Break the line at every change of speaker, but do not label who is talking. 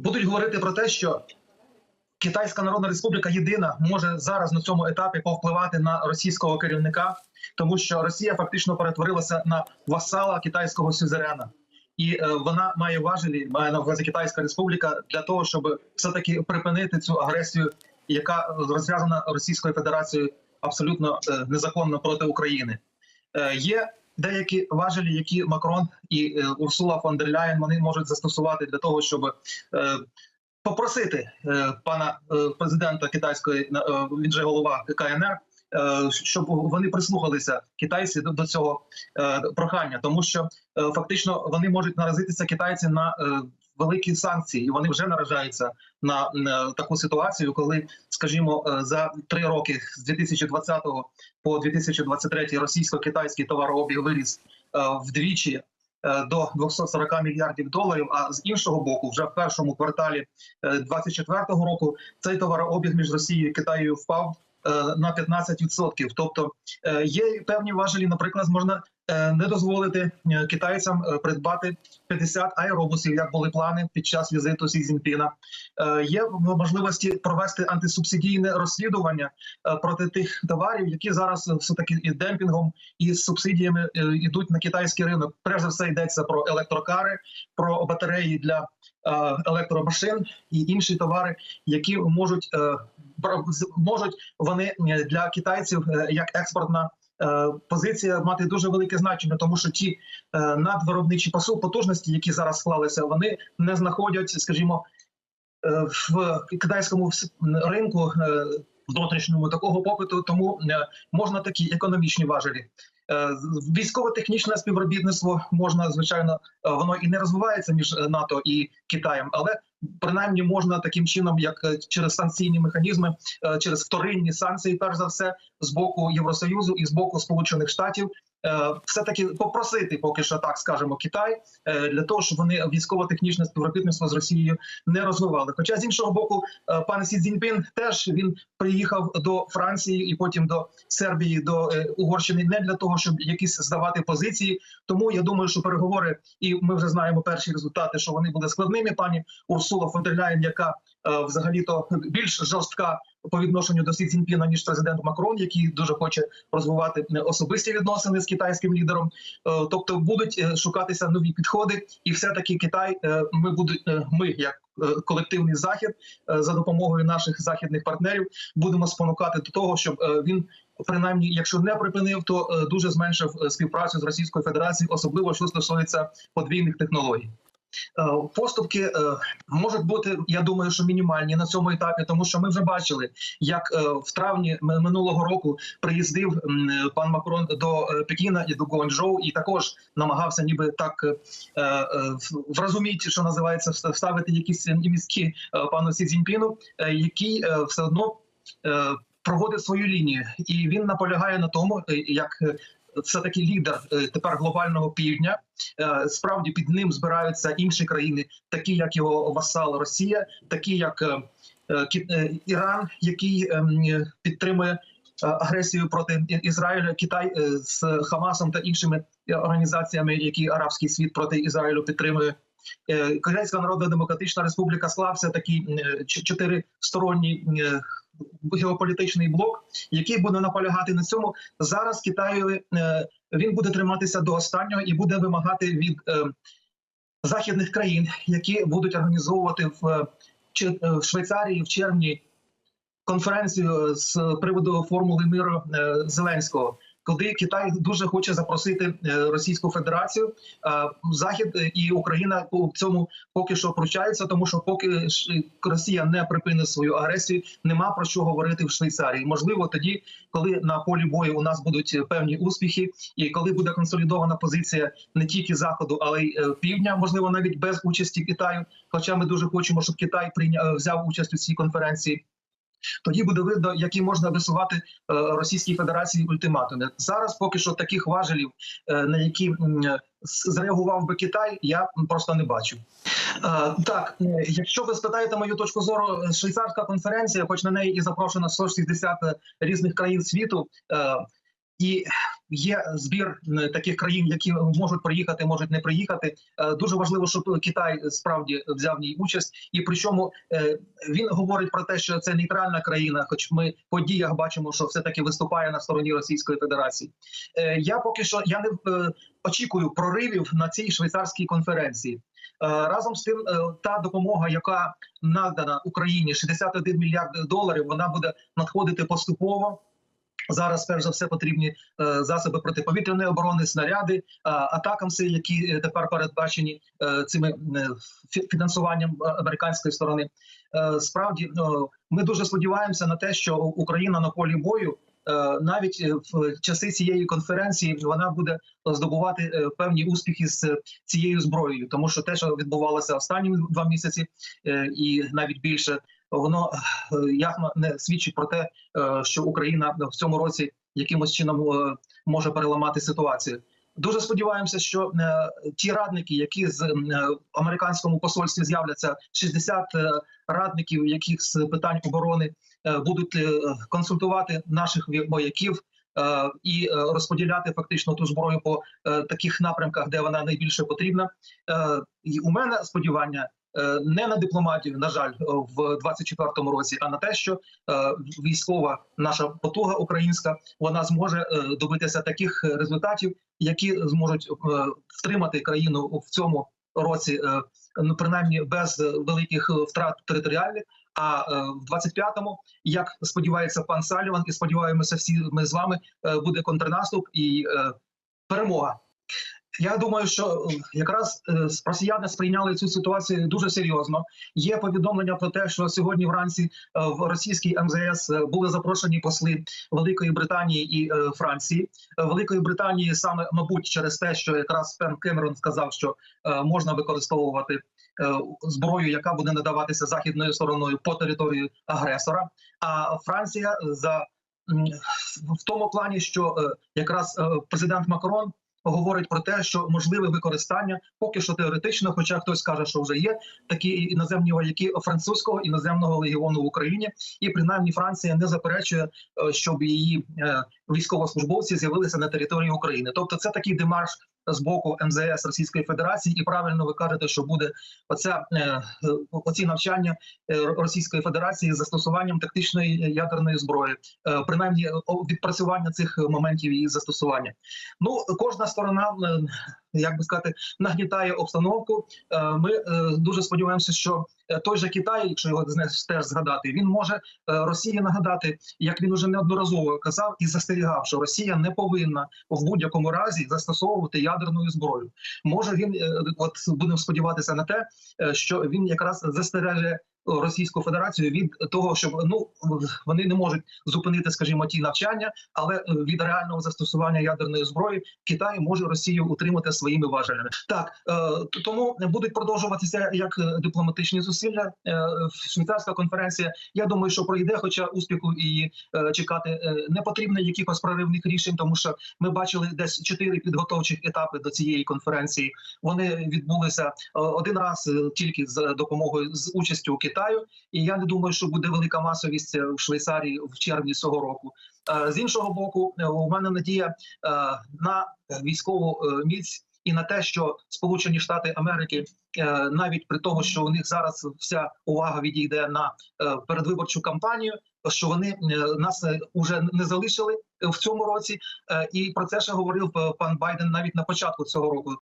будуть говорити про те, що Китайська Народна Республіка єдина може зараз на цьому етапі повпливати на російського керівника, тому що Росія фактично перетворилася на васала китайського сюзерена. І е, вона має важелі, має на увазі Китайська Республіка для того, щоб все таки припинити цю агресію, яка розв'язана Російською Федерацією абсолютно е, незаконно проти України. Е, є деякі важелі, які Макрон і е, Урсула фон дер Ляєн вони можуть застосувати для того, щоб е, попросити е, пана президента китайської він же голова КНР. Щоб вони прислухалися китайці до, цього прохання, тому що фактично вони можуть наразитися китайці на великі санкції, і вони вже наражаються на, таку ситуацію, коли, скажімо, е, за три роки з 2020 по 2023 російсько-китайський товарообіг виріс е, вдвічі е, до 240 мільярдів доларів. А з іншого боку, вже в першому кварталі 2024 року цей товарообіг між Росією і Китаєю впав. Е, На 15%. тобто е, є певні важелі. Наприклад, можна е, не дозволити китайцям придбати 50 аеробусів, як були плани під час візиту Сі Цзіньпіна. Є можливості провести антисубсидійне розслідування проти тих товарів, які зараз все таки і демпінгом і з субсидіями йдуть на китайський ринок. Перш за все йдеться про електрокари, про батареї для електромашин і інші товари, які можуть можуть вони е, для китайців е, як експортна. е, Позиція мати дуже велике значення, тому що ті надвиробничі потужності, які зараз склалися, вони не знаходять, скажімо, в китайському ринку внутрішньому такого попиту, тому можна такі економічні важелі. Е, Військово-технічне співробітництво можна, звичайно, е, воно і не розвивається між НАТО і Китаєм, але принаймні можна таким чином, як е, через санкційні механізми, через вторинні санкції, перш за все, з боку Євросоюзу і з боку Сполучених Штатів, все таки попросити, поки що так скажемо, Китай е, для того, щоб вони військово-технічне співробітництво з Росією не розвивали. Хоча з іншого боку, е, пан Сі Цзіньпін теж він приїхав до Франції і потім до Сербії, до е, Угорщини не для того, щоб якісь здавати позиції. Тому я думаю, що переговори, і ми вже знаємо перші результати, що вони були складними. Пані Урсула фон яка е, взагалі то більш жорстка по відношенню до Сі Цзіньпіна, ніж президент Макрон, який дуже хоче розвивати е, особисті відносини з китайським лідером. Е, Тобто будуть е, шукатися нові підходи, і все таки Китай. е, Ми будуть е, ми як е, колективний захід е, за допомогою наших західних партнерів будемо спонукати до того, щоб е, він. Принаймні, якщо не припинив, то е, дуже зменшив е, співпрацю з Російською Федерацією, особливо що стосується подвійних технологій. Е, Поступки е, можуть бути, я думаю, що мінімальні на цьому етапі, тому що ми вже бачили, як е, в травні минулого року приїздив пан Макрон до Пекіна і до Гуанчжоу, і також намагався, ніби так вразуміти, що називається, вставити якісь містки е, пану Сі Цзіньпіну, який все одно проводить свою лінію, і він наполягає на тому, як все таки лідер е, тепер глобального півдня. Е, Справді під ним збираються інші країни, такі як його васал Росія, такі як е, Іран, який ем, підтримує агресію проти Ізраїля, Китай з Хамасом та іншими організаціями, які арабський світ проти Ізраїлю підтримує. Корейська Народна Демократична Республіка склався такий ч- чотиристоронній е, геополітичний блок, який буде наполягати на цьому. Зараз Китаю е, він буде триматися до останнього і буде вимагати від е, західних країн, які будуть організовувати в, е, в Швейцарії в червні конференцію з приводу формули миру Зеленського. Куди Китай дуже хоче запросити е, Російську Федерацію, Захід е, і Україна у цьому поки що пручаються, тому що поки Росія не припинить свою агресію, нема про що говорити в Швейцарії. Можливо, тоді, коли на полі бою у нас будуть е, певні успіхи, і коли буде консолідована позиція не тільки заходу, але й е, півдня, можливо, навіть без участі Китаю. Хоча ми дуже хочемо, щоб Китай прийняв взяв участь у цій конференції. Тоді буде видно, які можна висувати е, Російській Федерації ультиматуми. Зараз поки що таких важелів, е, на які зреагував би Китай, я просто не бачу. Е, Так, якщо ви спитаєте мою точку зору, швейцарська конференція, хоч на неї і запрошено 160 різних країн світу. І є збір таких країн, які можуть приїхати, можуть не приїхати. Е, Дуже важливо, щоб Китай справді взяв в ній участь, і причому е, він говорить про те, що це нейтральна країна, хоч ми по діях бачимо, що все таки виступає на стороні Російської Федерації. Е, Я поки що я не очікую проривів на цій швейцарській конференції. Разом з тим, та допомога, яка надана Україні 61 мільярд доларів, вона буде надходити поступово. Зараз, перш за все, потрібні е, засоби протиповітряної оборони, снаряди, е, атакамси, які е, тепер передбачені е, цими фінансуванням американської сторони. Справді, ми дуже сподіваємося на те, що Україна на полі бою. Навіть в часи цієї конференції вона буде здобувати певні успіхи з цією зброєю, тому що те, що відбувалося останні два місяці, і навіть більше, воно е, ясно не свідчить про те, е, що Україна в цьому році якимось чином е, може переламати ситуацію. Дуже сподіваємося, що ті радники, які з американському посольстві з'являться, 60 е, радників, яких з питань оборони будуть консультувати наших вояків і розподіляти фактично ту зброю по таких напрямках, де вона найбільше потрібна. І у мене сподівання. Е, Не на дипломатію, на жаль, в 24-му році, а на те, що е, військова наша потуга українська вона зможе е, добитися таких результатів, які зможуть е, втримати країну в цьому році, е, ну принаймні без е, великих е, втрат територіальних. А е, в 25-му, як сподівається пан Саліван, і сподіваємося, всі ми з вами е, буде контрнаступ і е, перемога. Я думаю, що е, якраз е, росіяни сприйняли цю ситуацію дуже серйозно. Є повідомлення про те, що сьогодні вранці е, в російській МЗС були запрошені посли Великої Британії і Франції. Великої Британії саме, мабуть, через те, що якраз Пен Кемерон сказав, що можна використовувати зброю, яка буде надаватися західною стороною по території агресора. А Франція за в тому плані, що якраз президент Макрон говорить про те, що можливе використання поки що теоретично, хоча хтось каже, що вже є такі іноземні вояки французького іноземного легіону в Україні, і принаймні Франція не заперечує, е, щоб її е, військовослужбовці з'явилися на території України. Тобто, це такий демарш з боку МЗС Російської Федерації, і правильно ви кажете, що буде оця е, оці навчання е, Російської Федерації з застосуванням тактичної ядерної зброї, е, принаймні відпрацювання цих моментів її застосування. Ну кожна сторона. Як би сказати, нагнітає обстановку. Е, Ми е, дуже сподіваємося, що е, той же Китай, якщо його теж згадати, він може Росії нагадати, як він уже неодноразово казав і застерігав, що Росія не повинна в будь-якому разі застосовувати ядерну зброю. Може він от будемо сподіватися на те, що він якраз застереже Російську Федерацію від того, щоб ну вони не можуть зупинити, скажімо, ті навчання, але е, від реального застосування ядерної зброї Китай може Росію утримати своїми важелями. Так е, тому будуть продовжуватися як е, дипломатичні зусилля. Е, швейцарська конференція. Я думаю, що пройде, хоча успіху е, чекати е, не потрібно якихось проривних рішень, тому що ми бачили десь чотири підготовчих етапи до цієї конференції. Вони відбулися е, один раз е, тільки з допомогою з участю Китаю, і я не думаю, що буде велика масовість е, в Швейцарії в червні цього року. Е, З іншого боку, е, у мене надія на військову міць. І на те, що Сполучені Штати Америки, навіть при тому, що у них зараз вся увага відійде на передвиборчу кампанію, що вони нас уже не залишили в цьому році, і про це ще говорив пан Байден навіть на початку цього року.